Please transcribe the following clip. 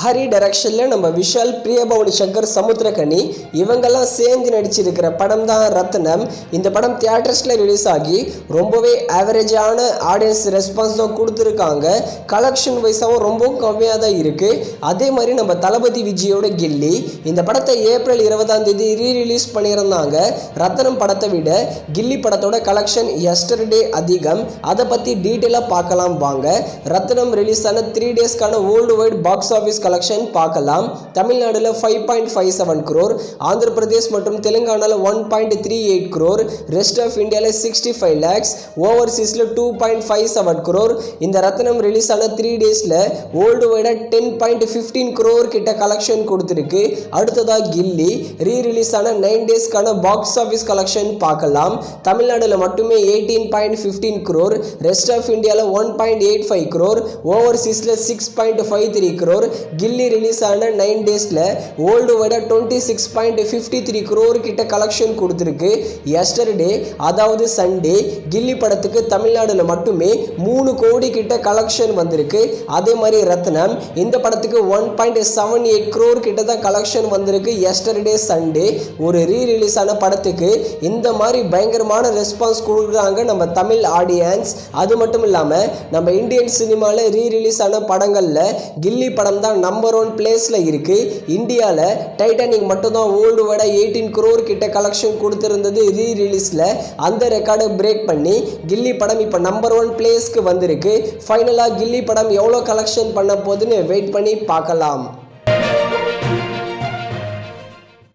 ஹரி டைரக்ஷனில் நம்ம விஷால் பிரியபவனி சங்கர் சமுத்திரகனி இவங்கெல்லாம் சேர்ந்து நடிச்சிருக்கிற படம் தான் ரத்னம். இந்த படம் தியேட்டர்ஸில் ரிலீஸ் ஆகி ரொம்பவே ஆவரேஜான ஆடியன்ஸ் ரெஸ்பான்ஸ் தான் கொடுத்துருக்காங்க. கலெக்ஷன் வைஸாகவும் ரொம்பவும் கம்மியாக தான் இருக்குது அதே மாதிரி நம்ம தளபதி விஜயோட கில்லி இந்த படத்தை ஏப்ரல் இருபதாம் தேதி ரீ ரிலீஸ் பண்ணியிருந்தாங்க. ரத்னம் படத்தை விட கில்லி படத்தோட கலெக்ஷன் எஸ்டர்டே அதிகம். அதை பற்றி டீட்டெயிலாக பார்க்கலாம் வாங்க. ரத்னம் ரிலீஸ் ஆன three டேஸ்க்கான world wide box office collection பார்க்கலாம். தமிழ்நாடுல five point five seven crore Andhra Pradesh மற்றும் தெலுங்கானாவில் one point three eight crore rest of இந்தியாவில் sixty five lakhs ஓவர்சீஸில் two point five seven crore இந்த ரத்னம் ரிலீஸ் ஆன த்ரீ டேஸில் வேர்ல்டு வைடாக டென் பாயிண்ட் ஃபிஃப்டீன் க்ரோர் கிட்ட கலெக்ஷன் கொடுத்துருக்கு. அடுத்ததாக கில்லி ரீ ரிலீஸ் ஆன நைன் டேஸ்க்கான பாக்ஸ் ஆஃபீஸ் கலெக்ஷன் பார்க்கலாம். தமிழ்நாடுல மட்டுமே eighteen point fifteen crore rest of இந்தியாவில் one point eight five crore ஓவர்சீஸில் six point five three crore Ghilli release ஆன நைன் டேஸில் world வைடாக twenty six point fifty three crore கிட்ட collection கொடுத்துருக்கு. Yesterday அதாவது Sunday கில்லி படத்துக்கு தமிழ்நாடுல மட்டுமே மூணு கோடி கிட்ட கலெக்ஷன் வந்திருக்கு. அதே மாதிரி ரத்னம் இந்த படத்துக்கு one point seven eight crore கிட்ட தான் கலெக்ஷன் வந்திருக்கு. எஸ்டர்டே சண்டே ஒரு ரீ ரிலீஸ் ஆன படத்துக்கு இந்த மாதிரி பயங்கரமான ரெஸ்பான்ஸ் கொடுக்குறாங்க நம்ம தமிழ் ஆடியன்ஸ் அது மட்டும் இல்லாமல் நம்ம இந்தியன் சினிமாவில் ரீ ரிலீஸ் ஆன படங்களில் கில்லி படம் தான் நம்பர் ஒன் பிளேஸில் இருக்குது இந்தியாவில் டைட்டானிக் மட்டும்தான் ஓல்டு வட எயிட்டீன் க்ரோர் கிட்ட கலெக்ஷன் கொடுத்துருந்தது ரீ ரிலீஸில் அந்த ரெக்கார்டை பிரேக் பண்ணி கில்லி படம் இப்போ நம்பர் ஒன் பிளேஸ்க்கு வந்திருக்கு. ஃபைனலாக கில்லி படம் எவ்வளோ கலெக்ஷன் பண்ண போகுதுன்னு வெயிட் பண்ணி பார்க்கலாம்.